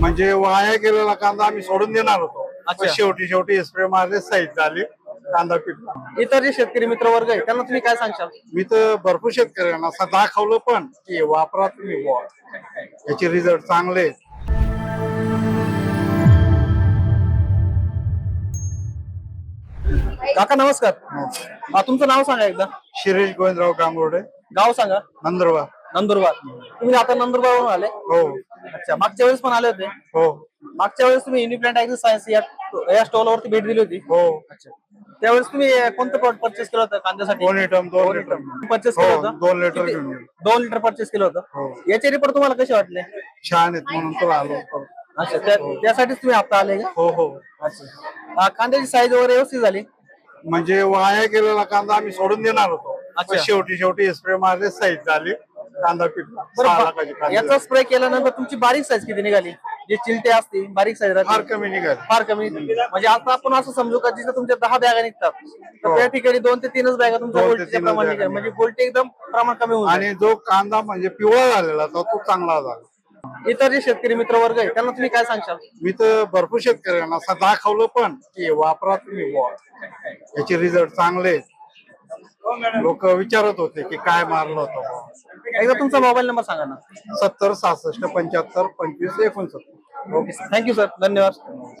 म्हणजे वाया गेलेला कांदा आम्ही सोडून देणार होतो. अच्छा. पण शेवटी शेवटी स्प्रे मारले साईज झाली कांदा पिकला. इतर जे शेतकरी मित्र वर्ग आहे त्यांना तुम्ही काय सांगशाल? मी तर भरपूर शेतकऱ्यांना असं दाखवलं पण की वापरा तुम्ही बुवा. याचे रिझल्ट चांगले आहेत. काका नमस्कार. हा, तुमचं नाव सांगा एकदा. शिरीष गोविंदराव कांबोडे गाव सांगा. नंदुरबार. नंदुरबार. तुम्ही आता नंदुरबारवरून आले. हो. अच्छा मागच्या वेळेस पण आले होते? हो. मागच्या वेळेस तुम्ही युनिप्लांट ऍग्री सायन्स या या स्टॉल वरती भेट दिली होती? हो. अच्छा. त्यावेळेस तुम्ही कोणतं प्लॉट परचेस केलं होतं कांद्यासाठी? दोन इटम दोन लिटर परचेस हो, केलं होतं. दोन लिटर किती? घेऊन गेलो. दोन लिटर परचेस केलं होतं. हो. याचे रिपोर्ट तुम्हाला कसे वाटले? छान आहेत म्हणून तो आलो. होतो. अच्छा त्या- त्यासाठीच तुम्ही हप्ता आले का? हो हो. अच्छा. हा, कांद्याची साईज वगैरे व्यवस्थित झाली? म्हणजे वाया गेलेला कांदा आम्ही सोडून देणार होतो. अच्छा. शेवटी शेवटी स्प्रे मारले साईज झाली. कांदा पिकला. सहा लाखाची बरं कांदा याचा स्प्रे केल्यानंतर तुमची बारीक साईज किती निघाली? जे चिलटे असते बारीक साईज फार राहते कमी निघाली. फार कमी. म्हणजे आता आपण असं समजू का जिथे तुमच्या दहा बॅगा निघतात तर हो. त्या ठिकाणी दोन ते तीनच बॅगा तुमच्या दोन ते गोल्टीच्या तीनच प्रमाण बॅगा निघाल म्हणजे गोल्टी एकदम प्रमाण कमी होऊन आणि जो कांदा म्हणजे पिवळा झालेला तो तो चांगला झाला. जाईल. इतर जे शेतकरी मित्र वर्ग आहे त्यांना तुम्ही काय सांगशाल? मी तर भरपूर शेतकऱ्यांना असं दाखवलं पण की वापरा तुम्ही बुवा. याचे रिझल्ट चांगले लोक विचारत होते की काय मारलं होतं. बुवा. एकदा तुमचा मोबाईल नंबर सांगा ना. सत्तर सहासष्ट पंच्याहत्तर पंचवीस एकोणसत्तर. ओके थँक्यू सर धन्यवाद.